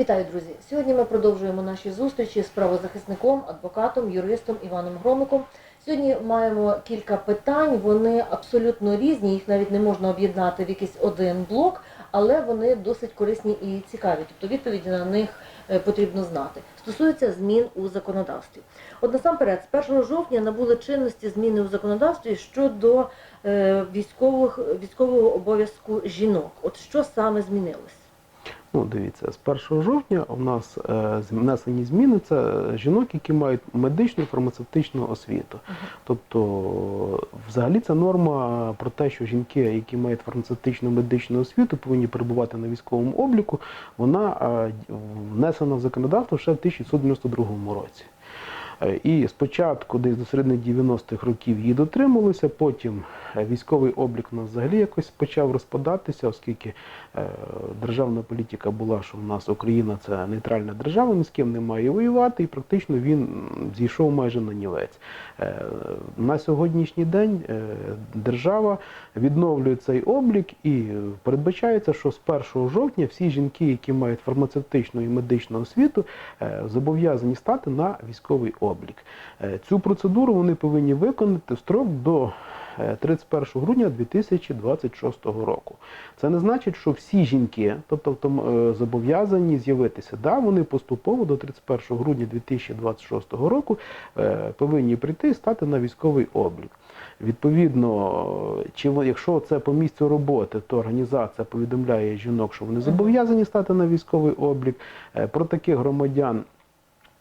Вітаю, друзі! Сьогодні ми продовжуємо наші зустрічі з правозахисником, адвокатом, юристом Іваном Громиком. Сьогодні маємо кілька питань. Вони абсолютно різні, їх навіть не можна об'єднати в якийсь один блок, але вони досить корисні і цікаві. Тобто відповіді на них е, потрібно знати. Стосуються змін у законодавстві. От насамперед, з 1 жовтня набули чинності зміни у законодавстві щодо е, військових військового обов'язку жінок. От що саме змінилось? Ну, дивіться, з 1 жовтня у нас е, внесені зміни це жінок, які мають медичну фармацевтичну освіту. Тобто, взагалі, ця норма про те, що жінки, які мають фармацевтичну медичну освіту, повинні перебувати на військовому обліку, вона е, внесена в законодавство ще в 1992 році. Е, І спочатку, десь до середини 90-х років її дотрималися, потім е, військовий облік у нас взагалі якось почав розпадатися, оскільки е, державна політика була, що в нас Україна це нейтральна держава, ні з ким не має воювати, і практично він зійшов майже на нівець. На сьогоднішній день держава відновлює цей облік і передбачається, що з 1 жовтня всі жінки, які мають фармацевтичну і медичну освіту, зобов'язані стати на військовий облік. Е, Цю процедуру вони повинні виконати в строк до е, 31 грудня 2026 року. Це не значить, що всі жінки, тобто е, зобов'язані з'явитися. Да, вони поступово до 31 грудня 2026 року е, повинні прийти і стати на військовий облік. Відповідно, чи якщо це по місцю роботи, то організація повідомляє жінок, що вони зобов'язані стати на військовий облік. Е, Про таких громадян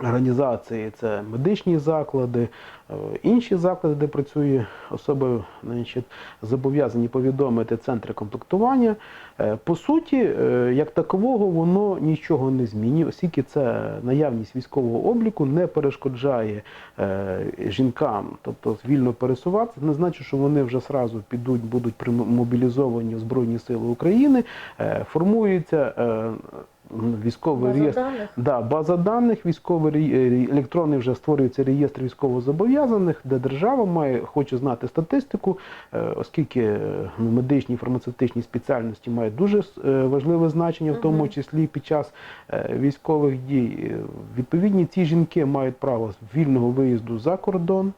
організації це медичні заклади, е, інші заклади, де працює особа, значить, зобов'язані повідомити центри комплектування. Е, По суті, е, як такового, воно нічого не змінює, оскільки це наявність військового обліку не перешкоджає жінкам, тобто вільно пересуватися. Не значить, що вони вже сразу підуть, будуть мобілізовані в Збройні Сили України. Формується військовий База реєстр. даних? Да, база даних військовий е, електронний вже створюється реєстр військовозобов'язаних, де держава має хоче знати статистику, е, оскільки е, ну, медичні і фармацевтичні спеціальності мають дуже важливе значення, в тому числі під час військових дій. Відповідні ці жінки мають право вільного виїзду за кордон.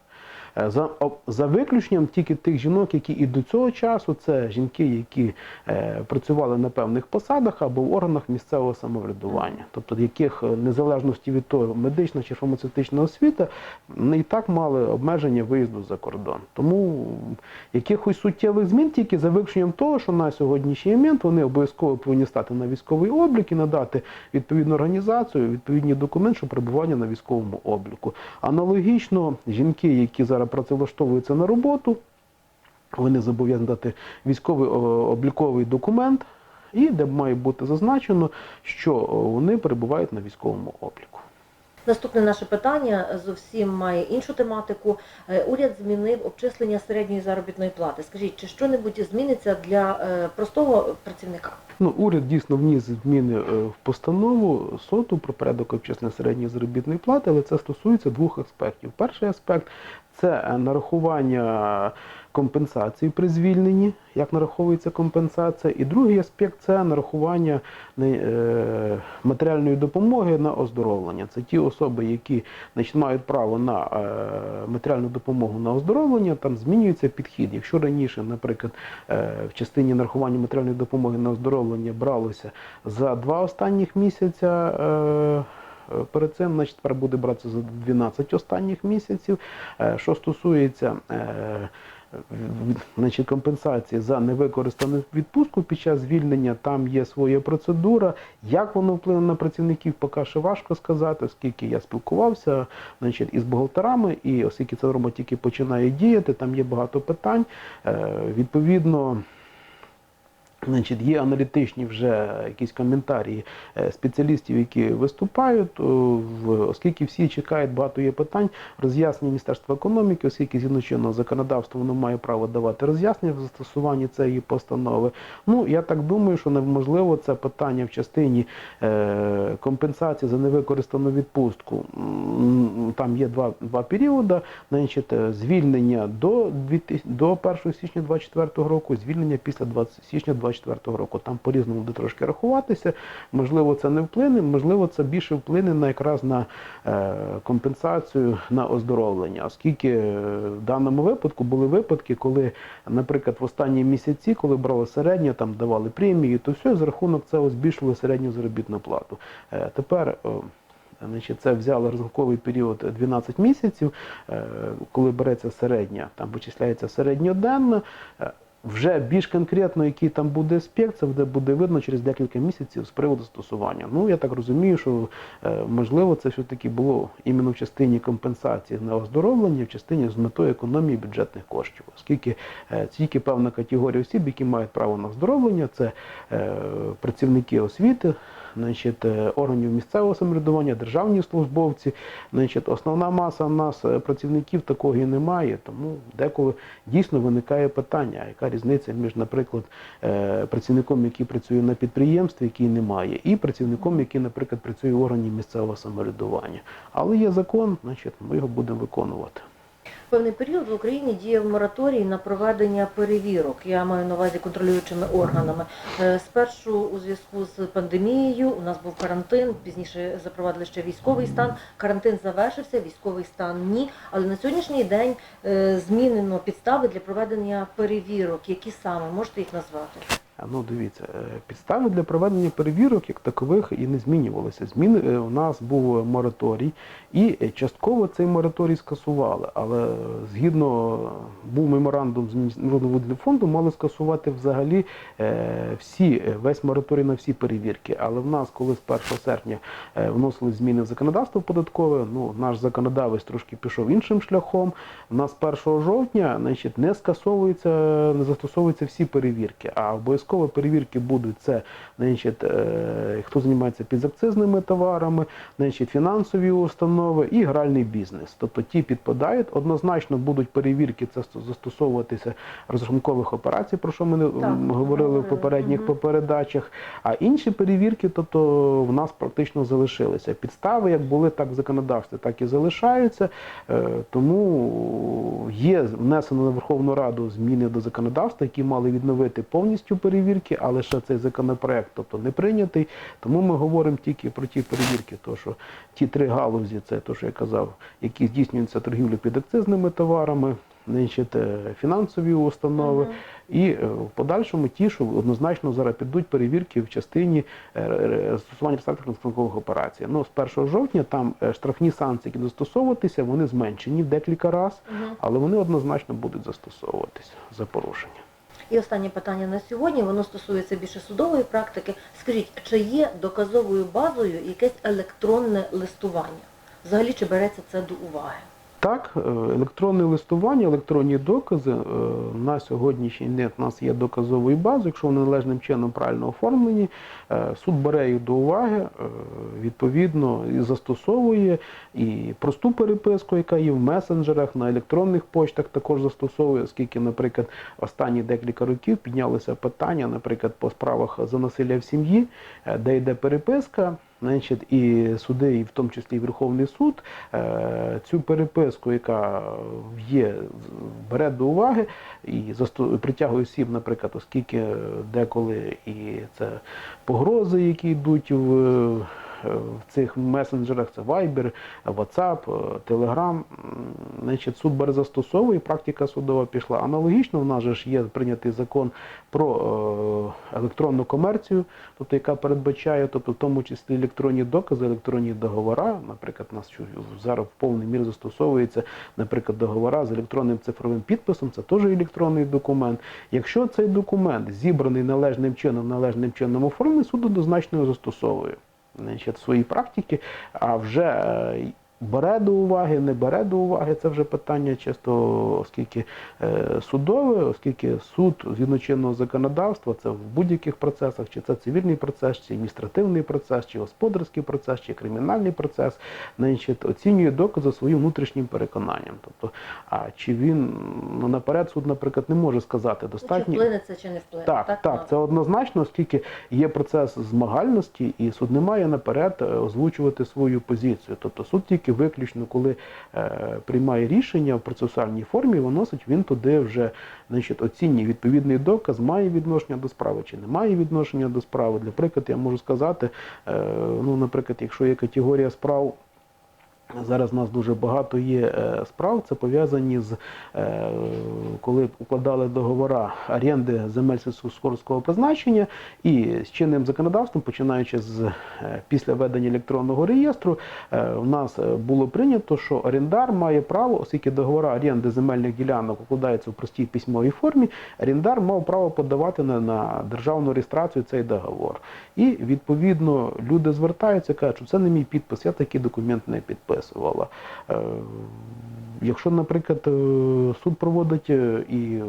Е, За, за виключенням тільки тих жінок, які і до цього часу, це жінки, які е, працювали на певних посадах або в органах місцевого самоврядування, тобто яких е, незалежності від того, медична чи фармацевтична освіта, вони і так мали обмеження виїзду за кордон. Тому якихось суттєвих змін тільки за виключенням того, що на сьогоднішній момент вони обов'язково повинні стати на військовий облік і надати відповідну організацію, відповідні документи, що перебування на військовому обліку. Аналогічно, жінки, які зараз працевлаштовуються на роботу, вони зобов'язані дати військовий обліковий документ, і де має бути зазначено, що вони перебувають на військовому обліку. Наступне наше питання зовсім має іншу тематику. Е, Уряд змінив обчислення середньої заробітної плати. Скажіть, чи що-небудь зміниться для е, простого працівника? Ну, уряд дійсно вніс зміни е, в постанову СОТу про порядок обчислення середньої заробітної плати, але це стосується двох аспектів. Перший аспект це нарахування компенсації при звільненні, як нараховується компенсація, і другий аспект це нарахування е, матеріальної допомоги на оздоровлення. Це ті особи, які значить, мають право на е, матеріальну допомогу на оздоровлення, там змінюється підхід. Якщо раніше, наприклад, е, в частині нарахування матеріальної допомоги на оздоровлення бралося за два останніх місяця. Е, Перед цим, значить, тепер буде братися за 12 останніх місяців. Е, Що стосується е, значить, компенсації за невикористану відпустку під час звільнення, там є своя процедура. Як воно вплине на працівників, поки що важко сказати, оскільки я спілкувався значить, із бухгалтерами, і оскільки ця норма тільки починає діяти, там є багато питань. Відповідно. Значить, є аналітичні вже якісь коментарі е, спеціалістів, які виступають, оскільки всі чекають, багато є питань, роз'яснення Міністерства економіки, оскільки згідно чинного законодавства воно має право давати роз'яснення в застосуванні цієї постанови. Ну, я так думаю, що неможливо це питання в частині е, компенсації за невикористану відпустку. Там є два, два періоди, значить, е, звільнення до, 2000 до 1 січня 2024 року, звільнення після 20 січня 2024 24 року. Там по-різному буде трошки рахуватися. Можливо, це не вплине, можливо, це більше вплине на якраз на е, компенсацію на оздоровлення, оскільки е, в даному випадку були випадки, коли, наприклад, в останні місяці, коли брали середнє, там давали премії, то все за рахунок цього збільшили середню заробітну плату. Е, тепер Значить, це взяли розрахунковий період 12 місяців, коли береться середня, там вичисляється середньоденно. Вже більш конкретно, який там буде спект, це буде, видно через декілька місяців з приводу стосування. Ну, я так розумію, що е, можливо це все-таки було іменно в частині компенсації на оздоровлення, в частині з метою економії бюджетних коштів, оскільки е, тільки певна категорія осіб, які мають право на оздоровлення, це е, працівники освіти, значить, е, органів місцевого самоврядування, державні службовці. Значить, основна маса нас е, працівників такого і немає, тому деколи дійсно виникає питання, яка різниця між, наприклад, е, працівником, який працює на підприємстві, який немає, і працівником, який, наприклад, працює в органі місцевого самоврядування. Але є закон, значить, ми його будемо виконувати. Певний період в Україні діяв мораторій на проведення перевірок. Я маю на увазі контролюючими органами. Е, Спершу у зв'язку з пандемією у нас був карантин, пізніше запровадили ще військовий стан. Карантин завершився, військовий стан ні. Але на сьогоднішній день е, змінено підстави для проведення перевірок. Які саме можете їх назвати? Ну, дивіться, е, підстави для проведення перевірок як такових і не змінювалися. Зміни е, у нас був мораторій, і е, частково цей мораторій скасували. Але згідно був меморандум з Міжнародним фондом, мали скасувати взагалі всі весь мораторій на всі перевірки. Але в нас, коли з 1 серпня вносили зміни в законодавство податкове, ну наш законодавець трошки пішов іншим шляхом. У нас 1 жовтня, значить, не скасовується, не застосовуються всі перевірки, а обов'язково перевірки будуть це, значить, е, хто займається підакцизними товарами, значить, фінансові установи і гральний бізнес. Тобто ті підпадають. Однозначно будуть перевірки це застосовуватися розрахункових операцій, про що ми Так, говорили в попередніх Мгм. по передачах. А інші перевірки, тобто в нас практично залишилися. Підстави, як були, так в законодавстві, так і залишаються. Е, Тому є внесено на Верховну Раду зміни до законодавства, які мали відновити повністю перевірки, але ще цей законопроект, тобто не прийнятий. Тому ми говоримо тільки про ті перевірки, то що ті три галузі, це те, що я казав, які здійснюються торгівлю під акцизними товарами. Значить, е, фінансові установи, Мгм. і е, в подальшому ті, що однозначно зараз підуть перевірки в частині е, застосування реєстраторних операцій. Ну, з 1 жовтня там штрафні санкції, які застосовуватися, вони зменшені декілька разів, але вони однозначно будуть застосовуватися за порушення. І останнє питання на сьогодні, воно стосується більше судової практики. Скажіть, чи є доказовою базою якесь електронне листування? Взагалі, чи береться це до уваги? Так, е, електронне листування, електронні докази е, на сьогоднішній день у нас є доказовою базою. Якщо вони належним чином правильно оформлені, е, суд бере їх до уваги, відповідно і застосовує і просту переписку, яка є в месенджерах, на електронних почтах також застосовує, оскільки, наприклад, останні декілька років піднялося питання, наприклад, по справах за насилля в сім'ї, де йде переписка. Значить, і суди, і в тому числі і Верховний суд, е, цю переписку, яка є, бере до уваги і притягує всім, наприклад, оскільки деколи і це погрози, які йдуть в, в цих месенджерах, це Viber, WhatsApp, е, Telegram, значить, суд бере застосовує, практика судова пішла. Аналогічно, в нас же ж є прийнятий закон про е, електронну комерцію, тобто яка передбачає, тобто в тому числі електронні докази, електронні договори. Наприклад, нас зараз в повній мірі застосовується, наприклад, договора з електронним цифровим підписом, це теж електронний документ. Якщо цей документ зібраний належним чином, належним чином оформлений, суд однозначно його застосовує значить, свої практики, а вже е, бере до уваги, не бере до уваги, це вже питання чисто, оскільки е, судове, оскільки суд згідно чинного законодавства, це в будь-яких процесах, чи це цивільний процес, чи адміністративний процес, чи господарський процес, чи кримінальний процес, значить, оцінює докази своїм внутрішнім переконанням. Тобто, а чи він ну, наперед суд, наприклад, не може сказати Чи достатньо. вплине це чи не вплине? Так, так, це однозначно, оскільки є процес змагальності, і суд не має наперед е, озвучувати свою позицію. Тобто суд тільки виключно, коли е, приймає рішення в процесуальній формі, виносить він туди вже значить, оцінює відповідний доказ, має відношення до справи чи не має відношення до справи. Для прикладу, я можу сказати, е, ну, наприклад, якщо є категорія справ. Зараз у нас дуже багато є е, справ, це пов'язані з е, коли укладали договори оренди земель сільськогосподарського призначення і з чинним законодавством, починаючи з е, після ведення електронного реєстру, у нас було прийнято, що орендар має право, оскільки договори оренди земельних ділянок укладаються в простій письмовій формі, орендар мав право подавати на, на державну реєстрацію цей договор. І відповідно люди звертаються, кажуть, що це не мій підпис, я такий документ не підписувала. Е, Якщо, наприклад, е, суд проводить е, і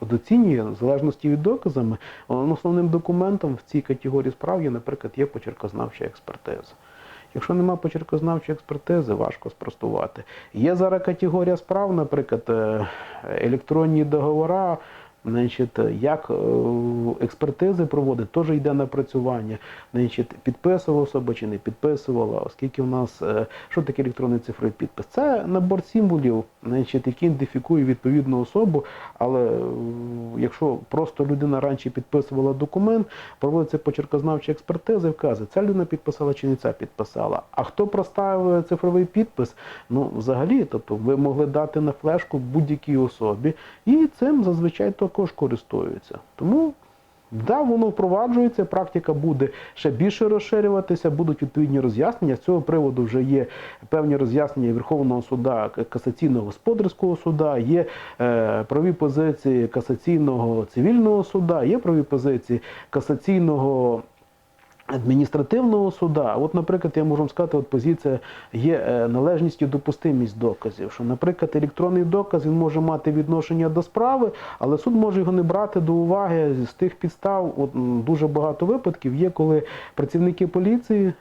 доцінює в залежності від доказами, основним документом в цій категорії справ є, наприклад, є почеркознавча експертиза. Якщо нема почеркознавчої експертизи, важко спростувати. Є зараз категорія справ, наприклад, електронні договори, Значить, як е, експертизи проводить, теж йде напрацювання. Значить, підписувала особа чи не підписувала, оскільки в нас е, що таке електронний цифровий підпис? Це набор символів, значить, які ідентифікують відповідну особу. Але е, якщо просто людина раніше підписувала документ, проводиться почеркознавча експертиза і вказує, ця людина підписала чи не ця підписала. А хто проставив цифровий підпис? Ну, взагалі, тобто ви могли дати на флешку будь-якій особі, і цим зазвичай також користуються. Тому Да, воно впроваджується, практика буде ще більше розширюватися, будуть відповідні роз'яснення. З цього приводу вже є певні роз'яснення Верховного суда касаційного господарського суда, є е, праві позиції касаційного цивільного суда, є праві позиції касаційного. Адміністративного суда, от, наприклад, я можу сказати, от позиція є е, належність і допустимість доказів. Що, наприклад, електронний доказ він може мати відношення до справи, але суд може його не брати до уваги з тих підстав. От дуже багато випадків є, коли працівники поліції.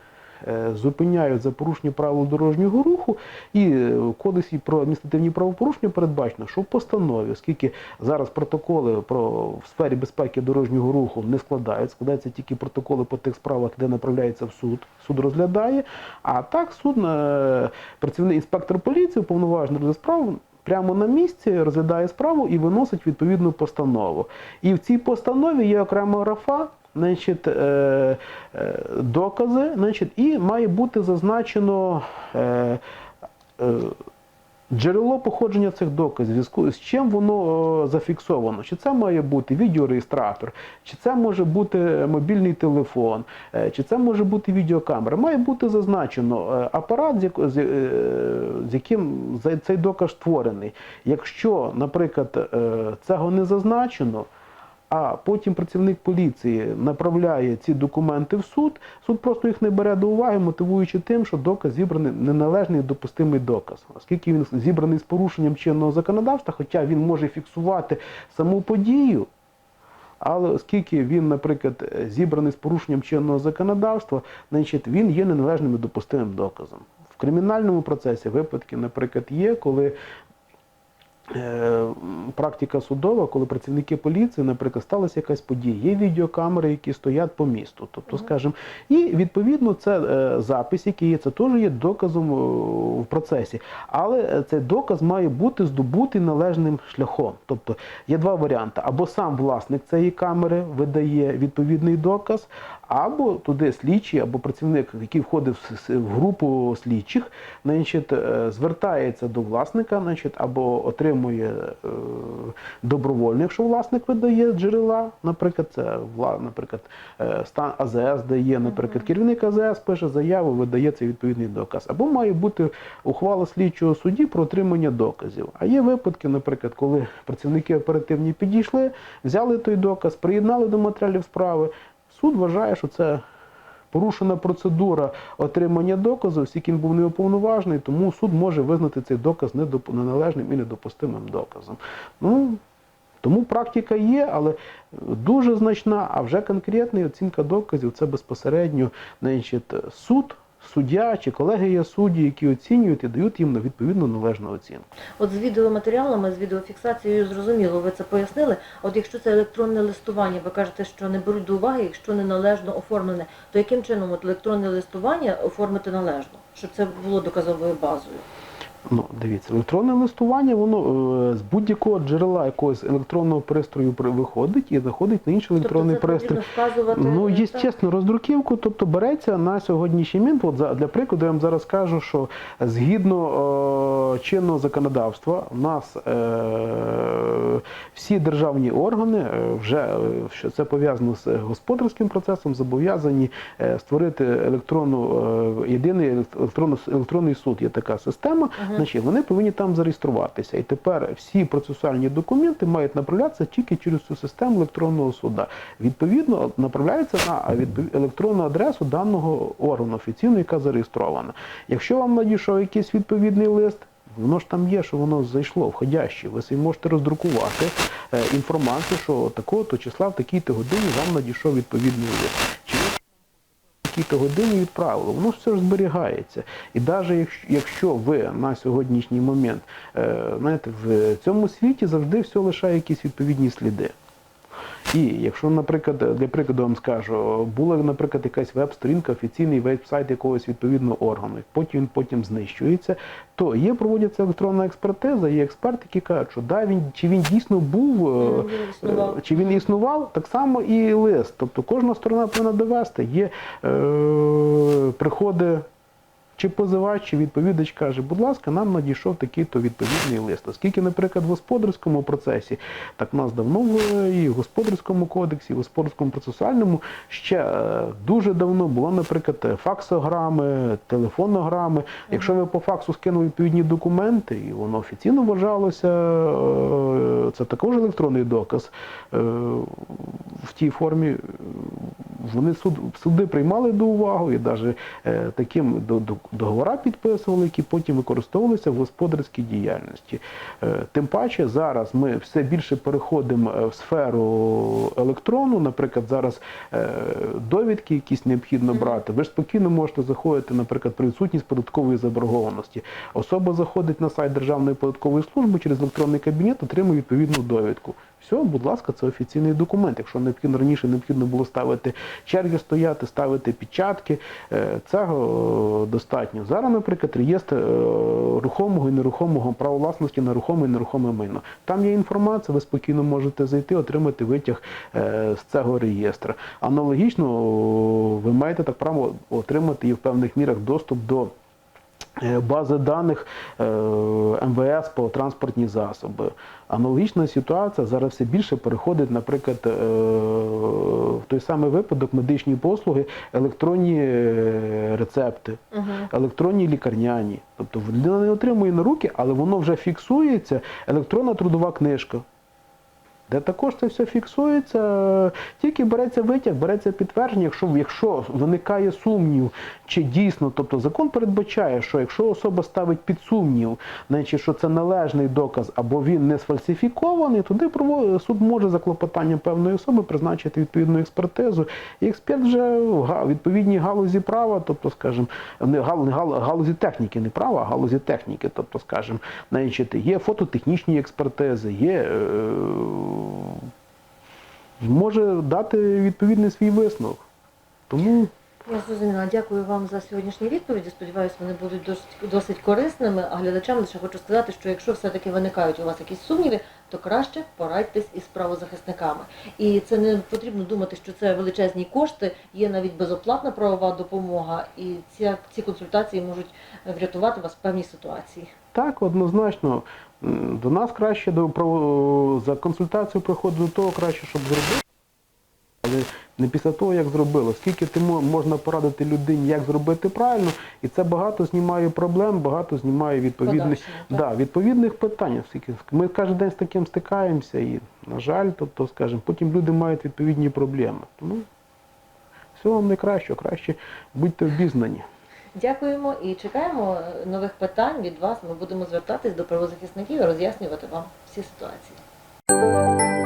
Е, Зупиняють за порушення правил дорожнього руху, і е, в кодексі про адміністративні правопорушення передбачено, що в постанові, оскільки зараз протоколи про в сфері безпеки дорожнього руху не складають, складаються тільки протоколи по тих справах, де направляється в суд, суд розглядає. А так суд е, працівник інспектор поліції, уповноважений розгляд справ, прямо на місці розглядає справу і виносить відповідну постанову. І в цій постанові є окрема графа. Значить, е, е, докази, значить, і має бути зазначено е, джерело походження цих доказів, з чим воно зафіксовано. Чи це має бути відеореєстратор, чи це може бути мобільний телефон, чи це може бути відеокамера. Має бути зазначено апарат, з, яким цей доказ створений. Якщо, наприклад, цього не зазначено, а потім працівник поліції направляє ці документи в суд, суд просто їх не бере до уваги, мотивуючи тим, що доказ зібраний неналежний допустимий доказ, оскільки він зібраний з порушенням чинного законодавства, хоча він може фіксувати саму подію. Але оскільки він, наприклад, зібраний з порушенням чинного законодавства, значить він є неналежним і допустимим доказом. В кримінальному процесі випадки, наприклад, є, коли практика судова, коли працівники поліції, наприклад, сталася якась подія, є відеокамери, які стоять по місту. Тобто, скажімо, і відповідно це е, запис, який є, це теж є доказом е, в процесі. Але е, цей доказ має бути здобутий належним шляхом. Тобто є два варіанти: або сам власник цієї камери видає відповідний доказ, або туди слідчий, або працівник, який входить в групу слідчих, значить, е, звертається до власника, значить, або отримує е, добровольно, якщо власник видає джерела, наприклад, це наприклад, е, стан АЗС дає, наприклад, керівник АЗС пише заяву, видає цей відповідний доказ. Або має бути ухвала слідчого судді про отримання доказів. А є випадки, наприклад, коли працівники оперативні підійшли, взяли той доказ, приєднали до матеріалів справи. Суд вважає, що це порушена процедура отримання доказу, оскільки він був неуповноважений, тому суд може визнати цей доказ неналежним і недопустимим доказом. Ну, тому практика є, але дуже значна, а вже конкретна оцінка доказів це безпосередньо значить, суд, суддя чи колегія судді, які оцінюють і дають їм відповідну належну оцінку. От з відеоматеріалами, з відеофіксацією зрозуміло, ви це пояснили. От якщо це електронне листування, ви кажете, що не беруть до уваги, якщо неналежно оформлене, то яким чином от електронне листування оформити належно? щоб це було доказовою базою? Ну, дивіться, електронне листування, воно е, з будь-якого джерела якогось електронного пристрою при- виходить і заходить на інший електронний тобто це пристрій. вказувати. Ну, є так? чесно, роздруківку, тобто береться на сьогоднішній момент. От для прикладу, я вам зараз кажу, що згідно е, чинного законодавства, у нас е, всі державні органи е, вже е, що це пов'язано з господарським процесом, зобов'язані е, створити електронну е, єдиний електронно, електронний суд. Є така система. Значить, вони повинні там зареєструватися. І тепер всі процесуальні документи мають направлятися тільки через цю систему електронного суда. Відповідно, направляються на електронну адресу даного органу офіційно, яка зареєстрована. Якщо вам надійшов якийсь відповідний лист, воно ж там є, що воно зайшло входяще. Ви собі можете роздрукувати е, інформацію, що такого-то числа в такій-то годині вам надійшов відповідний лист. Чи такій-то годині відправили, воно все ж зберігається. І навіть якщо, якщо ви на сьогоднішній момент, е, знаєте, в цьому світі завжди все лишає якісь відповідні сліди. І якщо, наприклад, для прикладу вам скажу, була, наприклад, якась веб-сторінка, офіційний веб-сайт якогось відповідного органу, і потім він потім знищується, то є проводиться електронна експертиза, є експерти, які кажуть, що да, він чи він дійсно був, він е, чи він існував, так само і лист. Тобто кожна сторона повинна довести. Є е, приходи чи позивач, чи відповідач каже, будь ласка, нам надійшов такий-то відповідний лист. Оскільки, наприклад, в господарському процесі, так в нас давно в і в господарському кодексі, і в господарському процесуальному ще е, дуже давно було, наприклад, факсограми, телефонограми. Якщо ви по факсу скинули відповідні документи, і воно офіційно вважалося, е, це також електронний доказ е, в тій формі. Вони суд, суди приймали до уваги і навіть е, таким до, до, договора підписували, які потім використовувалися в господарській діяльності. Е, тим паче зараз ми все більше переходимо е, в сферу електрону. Наприклад, зараз е, довідки якісь необхідно брати. Ви ж спокійно можете заходити, наприклад, при відсутність податкової заборгованості. Особа заходить на сайт Державної податкової служби через електронний кабінет, отримує відповідну довідку. Все, будь ласка, це офіційний документ. Якщо необхідно раніше необхідно було ставити черги, стояти, ставити печатки, е, цього е, достатньо. Зараз, наприклад, реєстр е, рухомого і нерухомого права власності на рухоме і нерухоме майно. Там є інформація, ви спокійно можете зайти, отримати витяг з цього реєстру. Аналогічно ви маєте так право отримати і в певних мірах доступ до. Е, Бази даних е, МВС по транспортні засоби. Аналогічна ситуація зараз все більше переходить, наприклад, е, в той самий випадок медичні послуги, електронні рецепти, електронні лікарняні. Тобто людина не отримує на руки, але воно вже фіксується, електронна трудова книжка. Де також це все фіксується, тільки береться витяг, береться підтвердження, якщо, якщо виникає сумнів, чи дійсно, тобто закон передбачає, що якщо особа ставить під сумнів, значить, що це належний доказ або він не сфальсифікований, туди суд може за клопотанням певної особи призначити відповідну експертизу. І експерт вже в відповідній галузі права, тобто, скажімо, не гал- гал- галузі техніки, не права, а галузі техніки, тобто, скажімо, значить, є фототехнічні експертизи, є. Е- може дати відповідний свій висновок. Тому Я зрозуміла. Дякую вам за сьогоднішні відповіді. Сподіваюся, вони будуть досить, досить корисними. А глядачам лише хочу сказати, що якщо все-таки виникають у вас якісь сумніви, то краще порадьтесь із правозахисниками. І це не потрібно думати, що це величезні кошти. Є навіть безоплатна правова допомога, і ці, ці консультації можуть врятувати вас в певній ситуації. так, однозначно, до нас краще до право- за консультацію приходить до того краще, щоб зробити. Але не після того, як зробили. Скільки ти мо- можна порадити людині, як зробити правильно, і це багато знімає проблем, багато знімає відповідних, да, відповідних питань. Ми кожен день з таким стикаємося і, на жаль, тобто, скажімо, потім люди мають відповідні проблеми. Тому всього вам найкращого, краще будьте обізнані. Дякуємо і чекаємо е, нових питань від вас. Ми будемо звертатись до правозахисників і роз'яснювати вам всі ситуації.